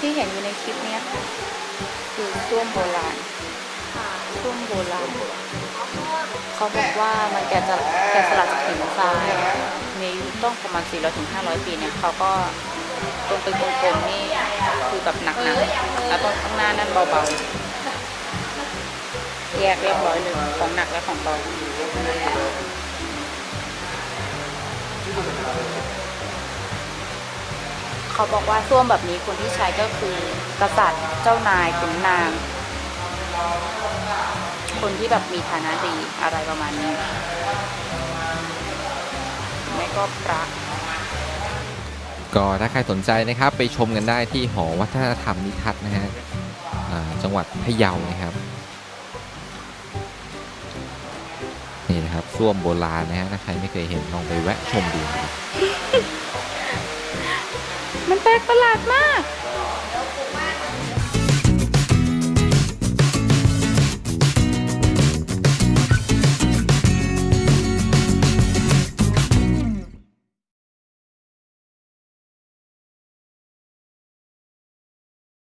ที่เห็นอยู่ในคลิปนี้ค่ะ คือส้วมโบราณส้วมโบราณ เขาบอกว่ามันแกะจะแกะสลักจากหินทรายมีอายุต้องประมาณ 400ถึง500 ปีเนี่ยเขาก็ตรงเป็นกลมๆนี่คือแบบหนักๆแล้วตรงข้างหน้านั่นเบาๆ แยกเรียบร้อยเลยของหนักและของเบา เขาบอกว่าส้วมแบบนี้คนที่ใช้ก็คือกษัตริย์เจ้านายขุนนาง คนที่แบบมีฐานะดีอะไรประมาณนี้ไม่ก็พระก็ถ้าใครสนใจนะครับไปชมกันได้ที่หอวัฒนธรรมนิทัศน์นะฮะจังหวัดพะเยานะครับนี่นะครับส้วมโบราณนะฮะถ้าใครไม่เคยเห็นลองไปแวะชมดูครับ มันแปลกประหลาดมาก